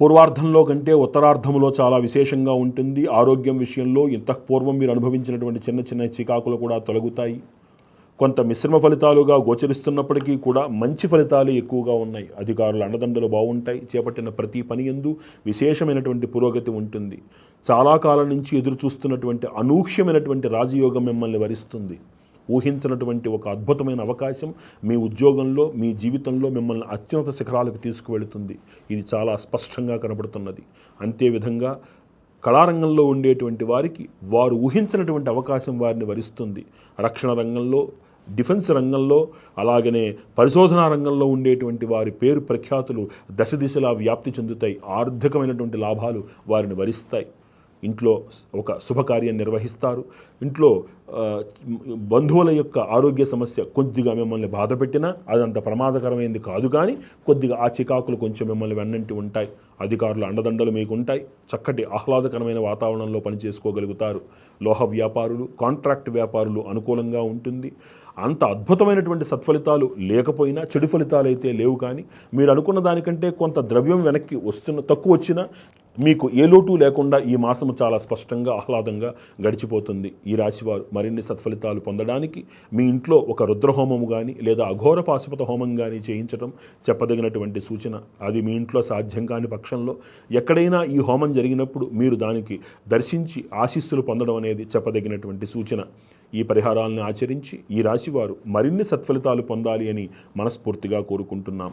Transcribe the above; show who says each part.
Speaker 1: పూర్వార్ధంలో కంటే ఉత్తరార్ధంలో చాలా విశేషంగా ఉంటుంది. ఆరోగ్యం విషయంలో ఇంత పూర్వం మీరు అనుభవించినటువంటి చిన్న చిన్న చికాకులు కూడా తొలగుతాయి. కొంత మిశ్రమ ఫలితాలుగా గోచరిస్తున్నప్పటికీ కూడా మంచి ఫలితాలు ఎక్కువగా ఉన్నాయి. అధికారుల అండదండలు బాగుంటాయి. చేపట్టిన ప్రతి పని ఎందు విశేషమైనటువంటి పురోగతి ఉంటుంది. చాలా కాలం నుంచి ఎదురు చూస్తున్నటువంటి అనూహ్యమైనటువంటి రాజయోగం మిమ్మల్ని వరిస్తుంది. ఊహించినటువంటి ఒక అద్భుతమైన అవకాశం మీ ఉద్యోగంలో మీ జీవితంలో మిమ్మల్ని అత్యున్నత శిఖరాలకు తీసుకువెళుతుంది. ఇది చాలా స్పష్టంగా కనబడుతున్నది. అంతేవిధంగా కళారంగంలో ఉండేటువంటి వారికి వారు ఊహించినటువంటి అవకాశం వారిని వరిస్తుంది. రక్షణ రంగంలో డిఫెన్స్ రంగంలో అలాగనే పరిశోధనా రంగంలో ఉండేటువంటి వారి పేరు ప్రఖ్యాతులు దశ దిశలా వ్యాప్తి చెందుతాయి. ఆర్థికమైనటువంటి లాభాలు వారిని వరిస్తాయి. ఇంట్లో ఒక శుభకార్యం నిర్వహిస్తారు. ఇంట్లో బంధువుల యొక్క ఆరోగ్య సమస్య కొద్దిగా మిమ్మల్ని బాధ పెట్టినా అదంత ప్రమాదకరమైనది కాదు కానీ కొద్దిగా ఆ చికాకులు కొంచెం మిమ్మల్ని వెన్నంటి ఉంటాయి. అధికారుల అండదండలు మీకు ఉంటాయి చక్కటి ఆహ్లాదకరమైన వాతావరణంలో పనిచేసుకోగలుగుతారు లోహ వ్యాపారులు కాంట్రాక్ట్ వ్యాపారులు అనుకూలంగా ఉంటుంది. అంత అద్భుతమైనటువంటి సత్ఫలితాలు లేకపోయినా చెడు ఫలితాలు అయితే లేవు కానీ మీరు అనుకున్న దానికంటే కొంత ద్రవ్యం వెనక్కి వస్తున్న తక్కువ వచ్చినా మీకు ఏ లోటు లేకుండా ఈ మాసము చాలా స్పష్టంగా ఆహ్లాదంగా గడిచిపోతుంది. ఈ రాశివారు మరిన్ని సత్ఫలితాలు పొందడానికి మీ ఇంట్లో ఒక రుద్రహోమము కానీ లేదా అఘోర పాశుపత హోమం కానీ చేయించడం చెప్పదగినటువంటి సూచన. అది మీ ఇంట్లో సాధ్యం కాని పక్షంలో ఎక్కడైనా ఈ హోమం జరిగినప్పుడు మీరు దానికి దర్శించి ఆశీస్సులు పొందడం అనేది చెప్పదగినటువంటి సూచన. ఈ పరిహారాలను ఆచరించి ఈ రాశివారు మరిన్ని సత్ఫలితాలు పొందాలి అని మనస్ఫూర్తిగా కోరుకుంటున్నాం.